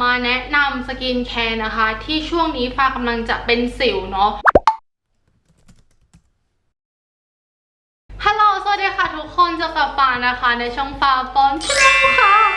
มาแนะนำสกินแคร์นะคะ ที่ช่วงนี้ฟ้ากำลังจะเป็นสิวเนาะฮัลโหลสวัสดีค่ะทุกคนเจอกับฟ้านะคะ ในช่องฟ้าฟอนชแนลค่ะ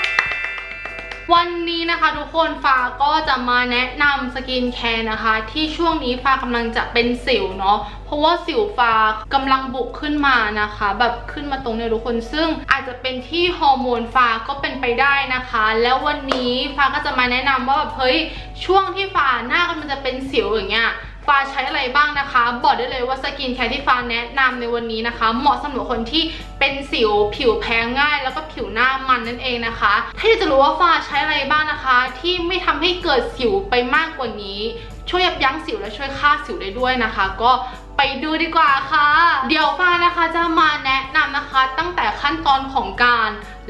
วันนี้นะคะทุกคนฟ้าก็จะมาแนะนำสกินแคร์นะคะ ที่ช่วงนี้ฟ้ากำลังจะเป็นสิวเนาะเพราะว่าสิวฟ้ากำลังบุกขึ้นมานะคะ แบบขึ้นมาตรงเนี่ยทุกคนซึ่งอาจจะเป็นที่ฮอร์โมนฟ้าก็เป็นไปได้นะคะ แล้ววันนี้ฟ้าก็จะมาแนะนำว่าแบบเฮ้ยช่วงที่ฟ้าหน้ากำลังจะเป็นสิวอย่างเงี้ย ฟ้าใช้อะไรบ้างนะคะ บอกได้เลยว่าสกินแคร์ที่ฟ้าแนะนำในวันนี้นะคะ เหมาะสำหรับคนที่เป็นสิวผิวแพ้ง่าย แล้วก็ผิวหน้ามันนั่นเองนะคะ ถ้าอยากจะรู้ว่าฟ้าใช้อะไรบ้างนะคะ ที่ไม่ทำให้เกิดสิวไปมากกว่านี้ ช่วยยับยั้งสิวและช่วยฆ่าสิวได้ด้วยนะคะ ก็ไปดูดีกว่าค่ะ เดี๋ยวฟ้านะคะจะมาแนะนำนะคะ ตั้งแต่ขั้นตอนของการ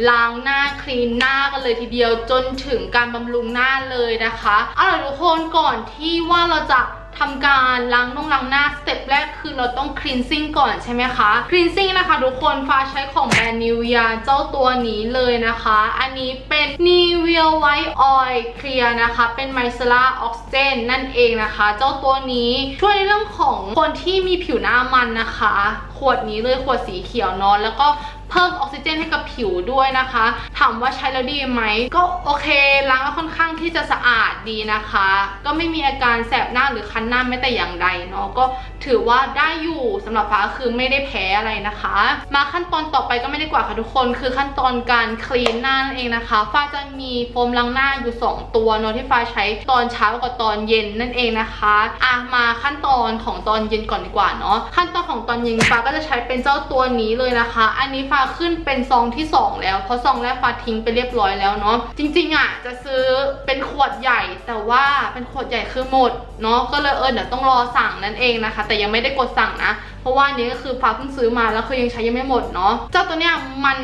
ล้างหน้าคลีนหน้ากันเลยทีเดียวจนถึงการบำรุงหน้าเลยนะคะเอาล่ะทุกคนก่อนที่ว่าเราจะ ทำการล้างน่องล้างหน้าสเต็ปแรกคือเราต้อง cleansing ก่อนใช่ไหมคะ cleansing นะคะทุกคนฟ้าใช้ของแบรนด์ Nivea เจ้าตัวนี้เลยนะคะ อันนี้เป็น Nivea White Oil Clear นะคะ เป็น micellar oxygen นั่นเองนะคะ เจ้าตัวนี้ช่วยในเรื่องของคนที่มีผิวหน้ามันนะคะ ขวดนี้เลยขวดสีเขียวเนาะแล้วก็เพิ่มออกซิเจนให้กับผิวด้วยนะคะ ถามว่าใช้แล้วดีไหม ก็โอเคล้างแล้วค่อนข้างที่จะสะอาดดีนะคะ ก็ไม่มีอาการแสบหน้าหรือคันหน้าแม้แต่อย่างใดเนาะก็ถือว่าได้อยู่สำหรับฟ้าคือไม่ได้แพ้อะไรนะคะ มาขั้นตอนต่อไปก็ไม่ได้กว่าค่ะทุกคนคือขั้นตอนการคลีนหน้านั่นเองนะคะฟ้าจะมีโฟมล้างหน้าอยู่ 2 ตัวเนาะที่ฟ้าใช้ตอนเช้ากับตอนเย็นนั่นเองนะคะอะมาขั้นตอนของตอนเย็นก่อนดีกว่าเนาะขั้นตอนของตอนเย็นฟ้าก็จะใช้เป็นเจ้าตัวนี้เลยนะคะ อันนี้ฟ้าขึ้นเป็นซองที่ 2 แล้ว เพราะซองแรกฟ้าทิ้งไปเรียบร้อยแล้วเนาะจริงๆอะจะซื้อเป็นขวดใหญ่ แต่ว่าเป็นขวดใหญ่คือหมดเนาะก็เลยเออเดี๋ยวต้องรอสั่งนั่นเองนะคะ แต่ยังไม่ได้กดสั่งนะ เพราะว่านนี้ก็คือฟ้าเพิ่งซื้อมาแล้วคือยังใช้ยังไม่หมดเนาะเจ้าตัวเนี้ยมัน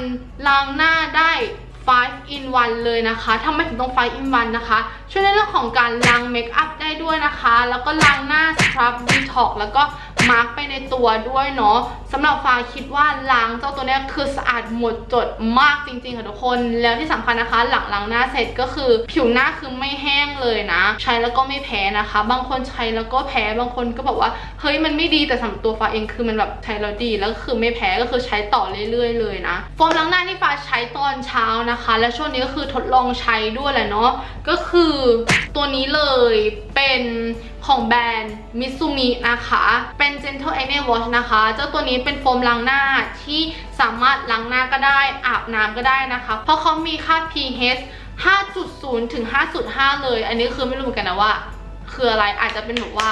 ล้างหน้าได้5 in 1 เลยนะคะทำไมถึงต้อง5 in 1 นะคะ ช่วยในเรื่องของการล้างเมคอัพได้ด้วยนะคะ แล้วก็ล้างหน้าสครับดีท็อกแล้วก็มาร์กไปในตัวด้วยเนาะ สำหรับฟ้าคิดว่าล้างเจ้าตัวเนี้ยคือสะอาดหมดจดมากจริงๆค่ะทุกคน แล้วที่สำคัญนะคะ หลังล้างหน้าเสร็จก็คือ ผิวหน้าคือไม่แห้งเลยนะ ใช้แล้วก็ไม่แพ้นะคะ บางคนใช้แล้วก็แพ้บางคนก็บอกว่าเฮ้ยมันไม่ดีแต่สำหรับตัวฟ้าเองคือมันแบบใช้แล้วดีแล้วก็คือไม่แพ้ก็คือใช้ต่อเรื่อย ๆ เลยนะโฟมล้างหน้าที่ฟ้าใช้ตอนเช้านะคะ และช่วงนี้ก็คือทดลองใช้ด้วยแหละเนาะก็คือตัวนี้เลยเป็นของแบรนด์มิซูมินะคะเป็น Gentle Acne Wash นะคะ เจ้าตัวนี้เป็นโฟมล้างหน้าที่สามารถล้างหน้าก็ได้อาบน้ำก็ได้นะคะ เพราะเขามีค่า pH 5.0 ถึง 5.5 เลย อันนี้คือไม่รู้เหมือนกันนะว่า คืออะไรอาจจะเป็นแบบว่า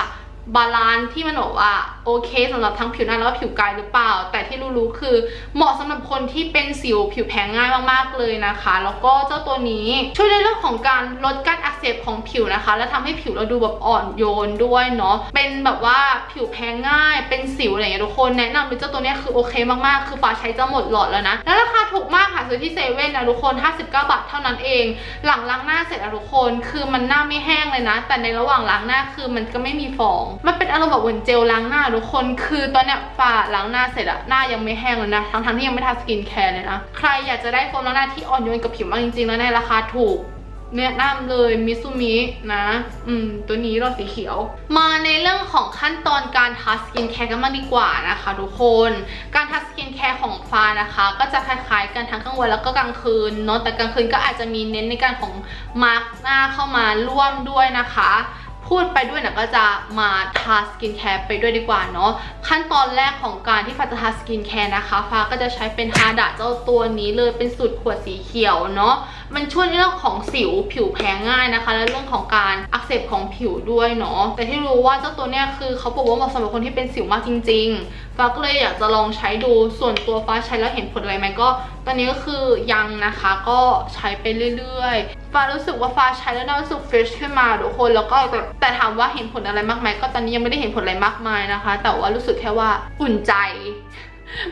บาลานซ์ที่มันบอกว่าโอเคสำหรับทั้งผิวหน้าแล้วก็ผิวกายหรือเปล่า แต่ที่รู้ๆคือเหมาะสำหรับคนที่เป็นสิวผิวแพ้ง่ายมากๆเลยนะคะ แล้วก็เจ้าตัวนี้ช่วยในเรื่องของการลดการอักเสบของผิวนะคะ และทำให้ผิวเราดูแบบอ่อนโยนด้วยเนาะเป็นแบบว่าผิวแพ้ง่ายเป็นสิวอะไรอย่างเงี้ยทุกคนแนะนำเลยเจ้าตัวนี้คือโอเคมากๆ คือฟ้าใช้จะหมดหลอดแล้วนะแล้วราคาถูกมากค่ะซื้อที่เซเว่นนะทุกคน 59 บาทเท่านั้นเอง หลังล้างหน้าเสร็จอะทุกคน คือมันหน้าไม่แห้งเลยนะ แต่ในระหว่างล้างหน้าคือมันก็ไม่มีฟองมันเป็นอารมณ์แบบเหมือนเจลล้างหน้าทุกคน คือตอนเนี้ยฝ่าล้างหน้าเสร็จอะหน้ายังไม่แห้งเลยนะ ทั้งๆที่ยังไม่ทาสกินแคร์เลยนะ ใครอยากจะได้โฟมล้างหน้าที่อ่อนโยนกับผิวมากจริงๆ แล้วในราคาถูกแนะนำเลยมิซูมินะ อืม ตัวนี้รอสีเขียว มาในเรื่องของขั้นตอนการทาสกินแคร์กันมากดีกว่านะคะทุกคน การทาสกินแคร์ของฟ้านะคะ ก็จะคล้ายๆกันทั้งกลางวันแล้วก็กลางคืนเนาะแต่กลางคืนก็อาจจะมีเน้นในการของมาร์กหน้าเข้ามาร่วมด้วยนะคะ พูดไปด้วยนี่ยก็จะมาทาสกินแคร์ไปด้วยดีกว่าเนาะขั้นตอนแรกของการที่ฟ้าจะทาสกินแคร์นะคะฟ้าก็จะใช้เป็นฮาดะเจ้าตัวนี้เลยเป็นสูตรขวดสีเขียวเนาะมันช่วยในเรื่องของสิวผิวแพ้ง่ายนะคะ และเรื่องของการอักเสบของผิวด้วยเนาะแต่ที่รู้ว่าเจ้าตัวเนี้ยคือเขาบอกว่าเหมาะสำหรับคนที่เป็นสิวมากจริง ๆ ฟ้าก็เลยอยากจะลองใช้ดูส่วนตัวฟ้าใช้แล้วเห็นผลอะไรไหมก็ ตอนนี้ก็คือยังนะคะก็ใช้ไปเรื่อยๆ ฟ้ารู้สึกว่าฟ้าใช้แล้วน่ารู้สึกเฟรชขึ้นมาทุกคนแล้วก็แต่แต่ถามว่าเห็นผลอะไรมากไหมก็ตอนนี้ยังไม่ได้เห็นผลอะไรมากมายนะคะ แต่ว่ารู้สึกแค่ว่าอุ่นใจ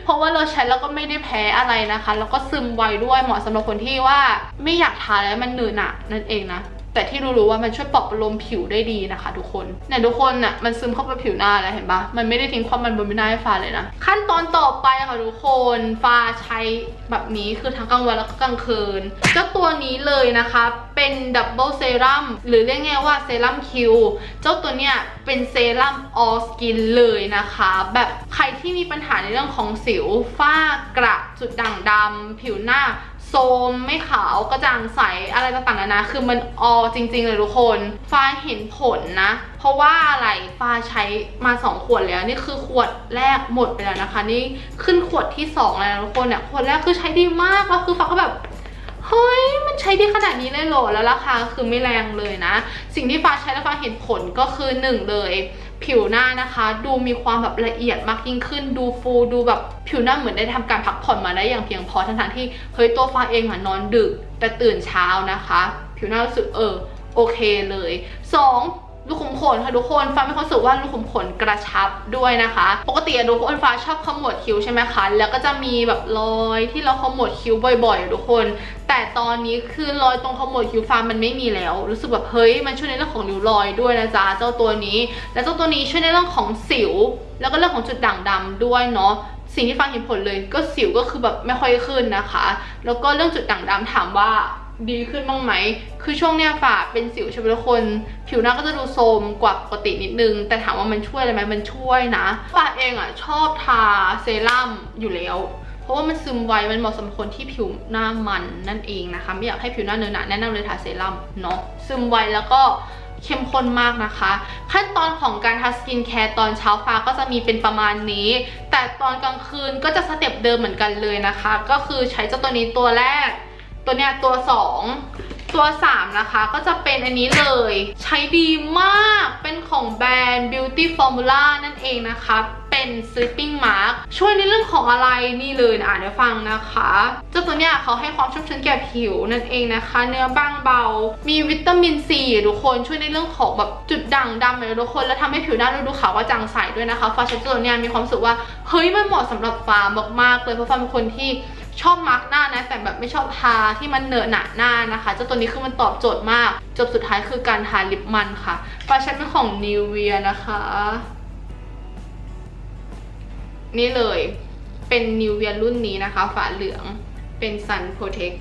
เพราะว่าเราใช้แล้วก็ไม่ได้แพ้อะไรนะคะ แล้วก็ซึมไวด้วยเหมาะสำหรับคนที่ว่าไม่อยากทาแล้วมันเหนื่อยหนะนั่นเองนะ แต่ที่รู้ๆว่ามันช่วยปรับประโลมผิวได้ดีนะคะทุกคนเนี่ยทุกคนน่ะมันซึมเข้าไปผิวหน้าแล้วเห็นปะมันไม่ได้ทิ้งความมันบนใบหน้าให้ฟ้าเลยนะ ขั้นตอนต่อไปค่ะทุกคนฟ้าใช้แบบนี้คือทั้งกลางวันแล้วก็กลางคืนเจ้าตัวนี้เลยนะคะเป็นดับเบิลเซรั่มหรือเรียกง่ายว่าเซรั่มคิวเจ้าตัวเนี้ยเป็นเซรั่มออสกินเลยนะคะ แบบใครที่มีปัญหาในเรื่องของสิวฝ้ากระจุดด่างดำผิวหน้า โซมไม่ขาวกระจ่างใสอะไรต่างๆนานาคือมันออจริง ๆ เลยทุกคนฟ้าเห็นผลนะ เพราะว่าอะไรฟ้าใช้มา2ขวดแล้วนี่คือขวดแรกหมดไปแล้วนะคะ นี่ขึ้นขวดที่2แล้วนะทุกคนเนี่ยขวดแรกคือใช้ดีมากแล้วคือฟ้าก็แบบ เฮ้ย มันใช้ได้ขนาดนี้เลยเหรอ แล้วราคาคือไม่แรงเลยนะ สิ่งที่ฟ้าใช้แล้วฟ้าเห็นผลก็คือหนึ่งเลยผิวหน้านะคะ ดูมีความแบบละเอียดมากยิ่งขึ้น ดูฟูดูแบบผิวหน้าเหมือนได้ทำการพักผ่อนมาได้อย่างเพียงพอทั้งๆที่เฮ้ยตัวฟ้าเองอะนอนดึก แต่ตื่นเช้านะคะ ผิวหน้ารู้สึกเออโอเคเลยสอง ลูกขุมขนค่ะทุกคนฟ้าไม่ความรู้สึกว่าลูกขุมขนกระชับด้วยนะคะ ปกติอะทุกคนฟ้าชอบขมวดคิ้วใช่ไหมคะแล้วก็จะมีแบบรอยที่เราขมวดคิ้วบ่อยๆทุกคน แต่ตอนนี้คือรอยตรงขมวดคิ้วฟ้ามันไม่มีแล้ว รู้สึกแบบเฮ้ยมันช่วยในเรื่องของริ้วรอยด้วยนะจ๊ะเจ้าตัวนี้ และเจ้าตัวนี้ช่วยในเรื่องของสิว แล้วก็เรื่องของจุดด่างดำด้วยเนาะสิ่งที่ฟ้าเห็นผลเลยก็สิวก็คือแบบไม่ค่อยขึ้นนะคะ แล้วก็เรื่องจุดด่างดำถามว่า ดีขึ้นบ้างไหม คือช่วงเนี้ยฝ่าเป็นสิวใช่ไหมทุกคน ผิวหน้าก็จะดูโทรมกว่าปกตินิดนึง แต่ถามว่ามันช่วยอะไรไหมมันช่วยนะฝ่าเองอะชอบทาเซรั่มอยู่แล้ว เพราะว่ามันซึมไว มันเหมาะสำหรับคนที่ผิวหน้ามันนั่นเองนะคะ ไม่อยากให้ผิวหน้าเนื้อหนาแนะนำเลยทาเซรั่มเนาะ ซึมไวแล้วก็เข้มข้นมากนะคะ ขั้นตอนของการทาสกินแคร์ตอนเช้าฟ้าก็จะมีเป็นประมาณนี้ แต่ตอนกลางคืนก็จะสเต็ปเดิมเหมือนกันเลยนะคะ ก็คือใช้เจ้าตัวนี้ตัวแรก ตัวเนี้ยตัว 2 ตัว 3 นะคะ ก็จะเป็นอันนี้เลย ใช้ดีมากเป็นของแบรนด์ Beauty Formula นั่นเองนะคะ เป็น sleeping mask ช่วยในเรื่องของอะไรนี่เลยนะอ่านเดี๋ยวฟังนะคะเจ้าตัวเนี้ยเขาให้ความชุ่มชื้นแก่ผิวนั่นเองนะคะ เนื้อบางเบา มีวิตามินซีทุกคนช่วยในเรื่องของแบบจุดด่างดำเลยทุกคนแล้วทำให้ผิวหน้าดูขาวกระจ่างใสด้วยนะคะฟ้าใช้ตัวเนี้ยมีความรู้สึกว่าเฮ้ยมันเหมาะสำหรับฟ้ามากๆเลยเพราะฟ้าเป็นคนที่ ชอบมาร์กหน้านะ แต่แบบไม่ชอบทาที่มันเหนอะหนะหน้านะคะเจ้าตัวนี้คือมันตอบโจทย์มาก จบสุดท้ายคือการทาลิปมันค่ะฟ้าใช้เป็นของ n i v e a นะคะ นี่เลยเป็น n i v e a รุ่นนี้นะคะ ฝาเหลืองเป็น Sun Protect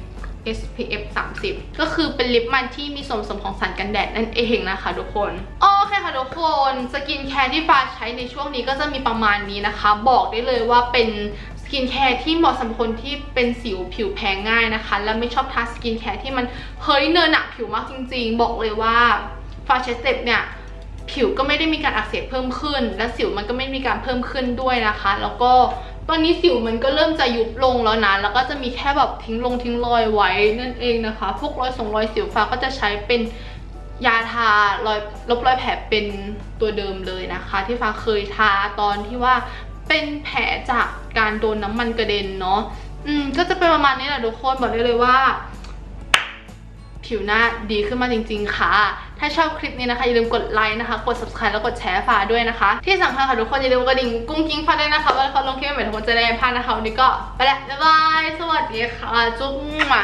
SPF 30 ก็คือเป็นลิปมันที่มีส่วนผสมของสารกันแดดนั่นเองนะคะทุกคน โอเคค่ะทุกคน สกินแคร์ที่ฟ้าใช้ในช่วงนี้ก็จะมีประมาณนี้นะคะ บอกได้เลยว่าเป็น กินแคร์ที่เหมาะสำหรับคนที่เป็นสิวผิวแพ้ง่ายนะคะ และไม่ชอบทาสกินแคร์ที่มันเฮ้ยเนินหนักผิวมากจริง ๆ บอกเลยว่าฟาใช้สเต็ปเนี่ยผิวก็ไม่ได้มีการอักเสบเพิ่มขึ้น และสิวมันก็ไม่มีการเพิ่มขึ้นด้วยนะคะ แล้วก็ตอนนี้สิวมันก็เริ่มจะยุบลงแล้วนะ แล้วก็จะมีแค่แบบทิ้งลงทิ้งรอยไว้นั่นเองนะคะ พวกรอยส่งรอยสิวฟ้าก็จะใช้เป็นยาทารอยลบรอยแผลเป็นตัวเดิมเลยนะคะ ที่ฟ้าเคยทาตอนที่ว่า เป็นแผลจากการโดนน้ำมันกระเด็นเนาะอืมก็จะเป็นประมาณนี้แหละทุกคนบอกได้เลยว่า ผิวหน้าดีขึ้นมาจริง ๆ ค่ะ ถ้าชอบคลิปนี้นะคะ อย่าลืมกดไลค์นะคะ กด subscribe แล้วกดแชร์ฝาด้วยนะคะ ที่สำคัญค่ะทุกคนอย่าลืมกระดิ่งกุ้งกิ้งฟ้าด้วยนะคะวลาเขาลงคลิปใหม่ทุกคนจะได้ไม่พลาดนะคะวันนี้ก็ไปล้วบ๊ายบายสวัสดีค่ะจุ๊บมา